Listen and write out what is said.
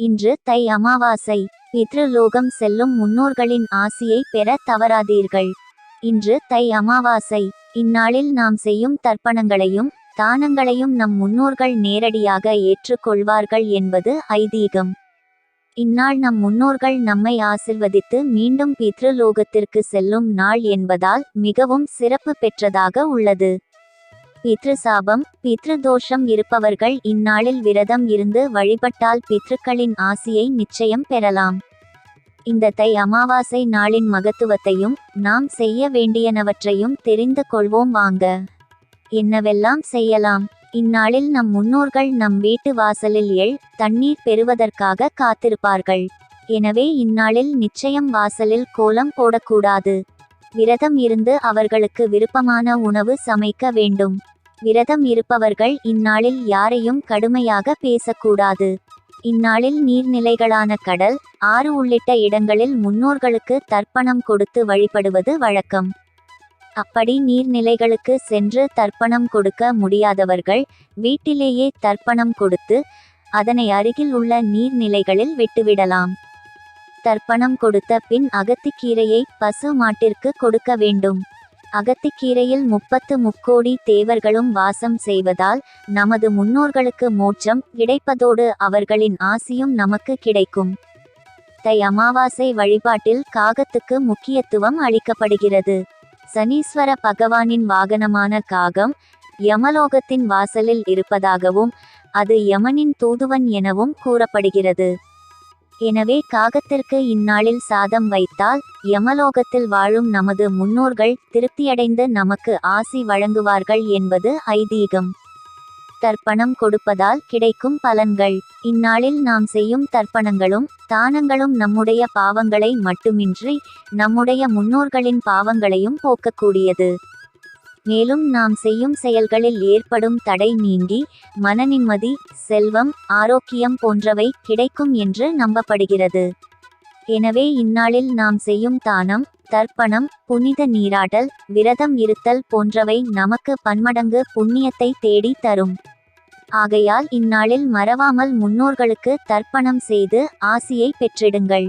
இன்று தை அமாவாசை. பித்ருலோகம் செல்லும் முன்னோர்களின் ஆசியை பெற தவறாதீர்கள். இன்று தை அமாவாசை. இந்நாளில் நாம் செய்யும் தர்ப்பணங்களையும் தானங்களையும் நம் முன்னோர்கள் நேரடியாக ஏற்றுக்கொள்வார்கள் என்பது ஐதீகம். இந்நாள் நம் முன்னோர்கள் நம்மை ஆசிர்வதித்து மீண்டும் பித்ருலோகத்திற்கு செல்லும் நாள் என்பதால் மிகவும் சிறப்பு பெற்றதாக உள்ளது. பித்ருசாபம் பித்ருதோஷம் இருப்பவர்கள் இந்நாளில் விரதம் இருந்து வழிபட்டால் பித்ருக்களின் ஆசியை நிச்சயம் பெறலாம். இந்த தை அமாவாசை நாளின் மகத்துவத்தையும் நாம் செய்ய வேண்டியனவற்றையும் தெரிந்து கொள்வோம் வாங்க. என்னவெல்லாம் செய்யலாம்? இந்நாளில் நம் முன்னோர்கள் நம் வீட்டு வாசலில் எள் தண்ணீர் பெறுவதற்காக காத்திருப்பார்கள். எனவே இந்நாளில் நிச்சயம் வாசலில் கோலம் போடக்கூடாது. விரதம் இருந்து அவர்களுக்கு விருப்பமான உணவு சமைக்க வேண்டும். விரதம் இருப்பவர்கள் இந்நாளில் யாரையும் கடுமையாக பேசக்கூடாது. இந்நாளில் நீர்நிலைகளான கடல் ஆறு உள்ளிட்ட இடங்களில் முன்னோர்களுக்கு தர்ப்பணம் கொடுத்து வழிபடுவது வழக்கம். அப்படி நீர்நிலைகளுக்கு சென்று தர்ப்பணம் கொடுக்க முடியாதவர்கள் வீட்டிலேயே தர்ப்பணம் கொடுத்து அதனை அருகில் உள்ள நீர்நிலைகளில் விட்டுவிடலாம். தர்ப்பணம் கொடுத்த பின் அகத்திக்கீரையை பசு மாட்டிற்கு கொடுக்க வேண்டும். அகத்திக்கீரையில் முப்பத்து முக்கோடி தேவர்களும் வாசம் செய்வதால் நமது முன்னோர்களுக்கு மோட்சம் கிடைப்பதோடு அவர்களின் ஆசியும் நமக்கு கிடைக்கும். தை அமாவாசை வழிபாட்டில் காகத்துக்கு முக்கியத்துவம் அளிக்கப்படுகிறது. சனீஸ்வர பகவானின் வாகனமான காகம் யமலோகத்தின் வாசலில் இருப்பதாகவும் அது யமனின் தூதுவன் எனவும் கூறப்படுகிறது. எனவே காகத்திற்கு இந்நாளில் சாதம் வைத்தால் யமலோகத்தில் வாழும் நமது முன்னோர்கள் திருப்தியடைந்து நமக்கு ஆசி வழங்குவார்கள் என்பது ஐதீகம். தர்ப்பணம் கொடுப்பதால் கிடைக்கும் பலன்கள். இந்நாளில் நாம் செய்யும் தர்ப்பணங்களும் தானங்களும் நம்முடைய பாவங்களை மட்டுமின்றி நம்முடைய முன்னோர்களின் பாவங்களையும் போக்கக்கூடியது. மேலும் நாம் செய்யும் செயல்களில் ஏற்படும் தடை நீங்கி மனநிம்மதி செல்வம் ஆரோக்கியம் போன்றவை கிடைக்கும் என்று நம்பப்படுகிறது. எனவே இந்நாளில் நாம் செய்யும் தானம் தர்ப்பணம் புனித நீராடல் விரதம் இருத்தல் போன்றவை நமக்கு பன்மடங்கு புண்ணியத்தை தேடி தரும். ஆகையால் இந்நாளில் மறவாமல் முன்னோர்களுக்கு தர்ப்பணம் செய்து ஆசியை பெற்றிடுங்கள்.